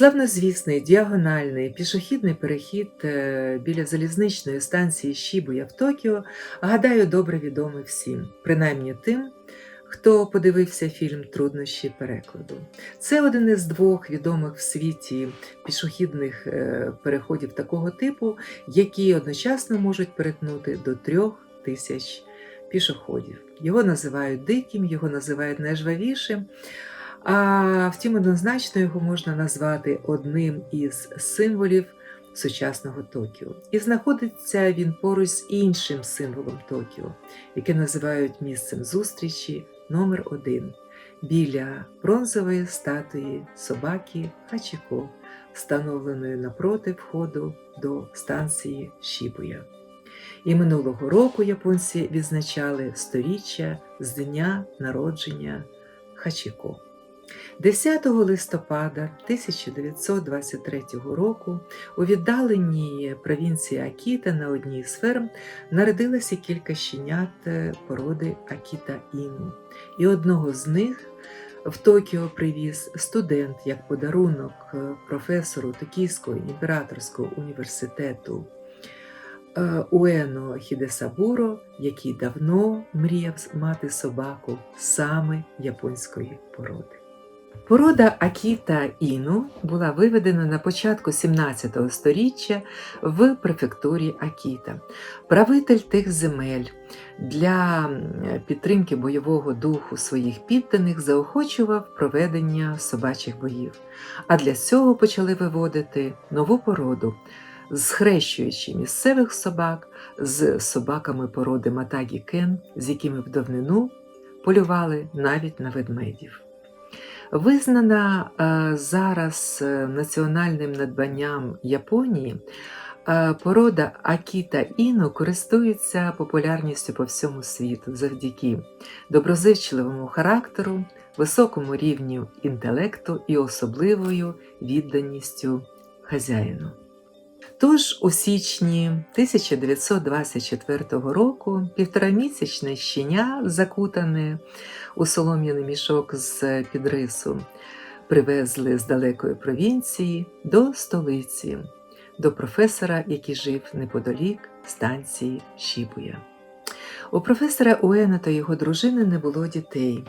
Славнозвісний діагональний пішохідний перехід е, біля залізничної станції Шібуя в Токіо, гадаю, добре відомий всім, принаймні тим, хто подивився фільм Труднощі перекладу. Це один із двох відомих в світі пішохідних е, переходів такого типу, які одночасно можуть перетнути до трьох тисяч пішоходів. Його називають диким, його називають найжвавішим. А втім, однозначно його можна назвати одним із символів сучасного Токіо. І знаходиться він поруч з іншим символом Токіо, яке називають місцем зустрічі номер один біля бронзової статуї собаки Хачіко, встановленої напроти входу до станції Шібуя. І минулого року японці відзначали сторіччя з дня народження Хачіко. 10 листопада 1923 року у віддаленій провінції Акіта на одній з ферм народилося кілька щенят е, породи Акіта Іну, і одного з них в Токіо привіз студент як подарунок е, професору Токійського імператорського університету е, Уено Хідесабуро, який давно мріяв мати собаку саме японської породи. Порода Акіта Іну була виведена на початку 17 століття в префектурі Акіта. Правитель тих земель для підтримки бойового духу своїх підданих заохочував проведення собачих боїв, а для цього почали виводити нову породу, схрещуючи місцевих собак з собаками породи Матагі Кен, з якими в давнину полювали навіть на ведмедів. Визнана е, зараз е, національним надбанням Японії, е, порода Акіта Іно користується популярністю по всьому світу завдяки доброзичливому характеру, високому рівню інтелекту і особливою відданістю хазяїну. Тож у січні 1924 року півторамісячне щеня, закутане у солом'яний мішок з підрису, привезли з далекої провінції до столиці, до професора, який жив неподалік станції Шібуя. У професора Уена та його дружини не було дітей,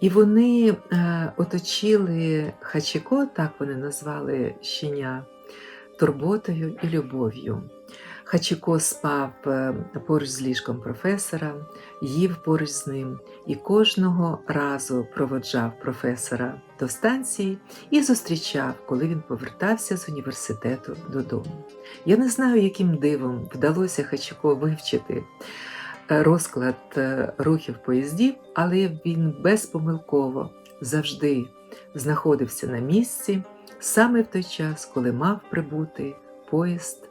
і вони е, оточили Хачіко, так вони назвали щеня, турботою і любов'ю. Хачіко спав е, поруч з ліжком професора, їв поруч з ним і кожного разу проводжав професора до станції і зустрічав, коли він повертався з університету додому. Я не знаю, яким дивом вдалося Хачіко вивчити е, розклад е, рухів поїздів, але він безпомилково завжди знаходився на місці саме в той час, коли мав прибути поїзд.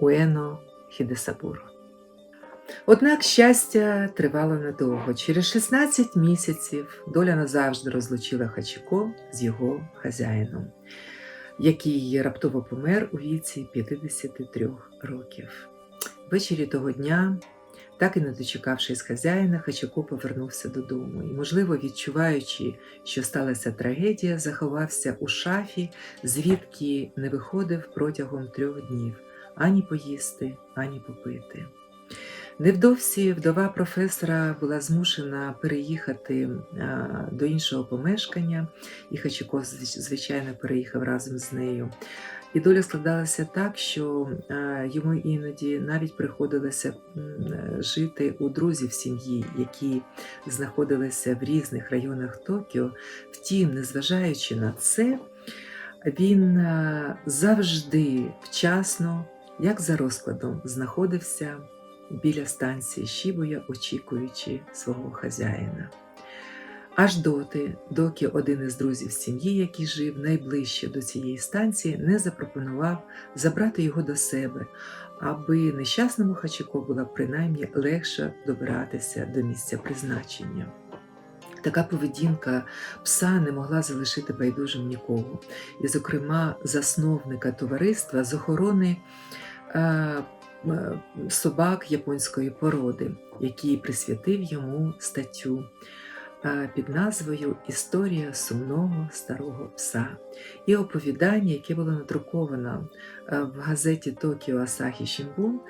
Уено Хідесабуро. Однак щастя тривало недовго. Через 16 місяців доля назавжди розлучила Хачіко з його хазяїном, який раптово помер у віці 53 років. Ввечері того дня, так і не дочекавшись хазяїна, Хачіко повернувся додому і, можливо, відчуваючи, що сталася трагедія, заховався у шафі, звідки не виходив протягом трьох днів ані поїсти, ані попити. Невдовзі вдова професора була змушена переїхати до іншого помешкання, і Хачіко, звичайно, переїхав разом з нею. І доля складалася так, що йому іноді навіть приходилося жити у друзів сім'ї, які знаходилися в різних районах Токіо. Втім, незважаючи на це, він завжди вчасно як за розкладом знаходився біля станції Шібуя, очікуючи свого хазяїна. Аж доти, доки один із друзів сім'ї, який жив найближче до цієї станції, не запропонував забрати його до себе, аби нещасному хачаку було принаймні легше добиратися до місця призначення. Така поведінка пса не могла залишити байдужим нікого, і, зокрема, засновника товариства з охорони е, собак японської породи, який присвятив йому статтю е, під назвою Історія сумного старого пса і оповідання, яке було надруковано е, в газеті Токіо Асахі Шімбун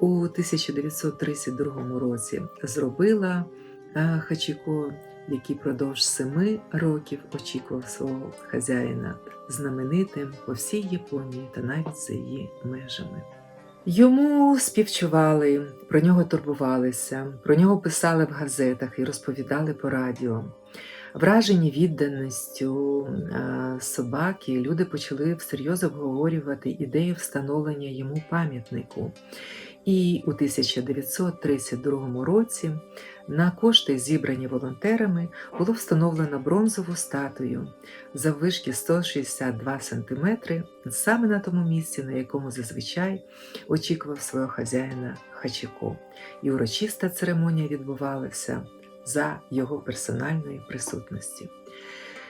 у 1932 році, зробила е, Хачіко, який продовж семи років очікував свого хазяїна, знаменитим по всій Японії та навіть за її межами. Йому співчували, про нього турбувалися, про нього писали в газетах і розповідали по радіо. Вражені відданістю е, собаки, люди почали всерйоз обговорювати ідею встановлення йому пам'ятнику. І у 1932 році на кошти, зібрані волонтерами, було встановлено бронзову статую заввишки 162 см саме на тому місці, на якому зазвичай очікував свого хазяїна Хачіко. І урочиста церемонія відбувалася за його персональної присутності.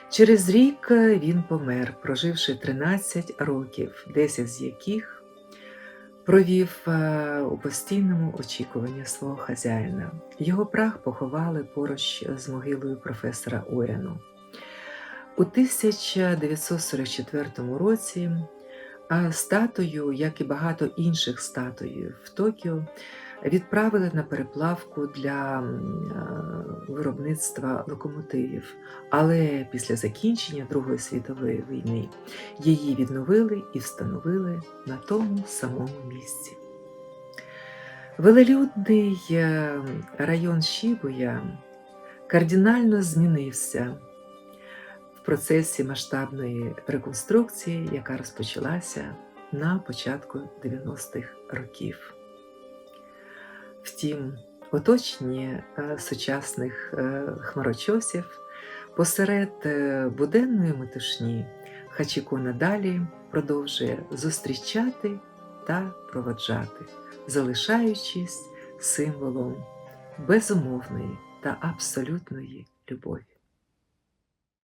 Через рік він помер, проживши 13 років, 10 з яких провів е, у постійному очікуванні свого хазяїна. Його прах поховали поруч з могилою професора Уену. У 1944 році е, статую, як і багато інших статуїв в Токіо, відправили на переплавку для е, виробництва локомотивів. Але після закінчення Другої світової війни її відновили і встановили на тому самому місці. Велелюдний е, район Шібуя кардинально змінився в процесі масштабної реконструкції, яка розпочалася на початку 90-х років. Втім, оточенні е, сучасних е, хмарочосів посеред е, буденної метушні Хачіко надалі продовжує зустрічати та проводжати, залишаючись символом безумовної та абсолютної любові.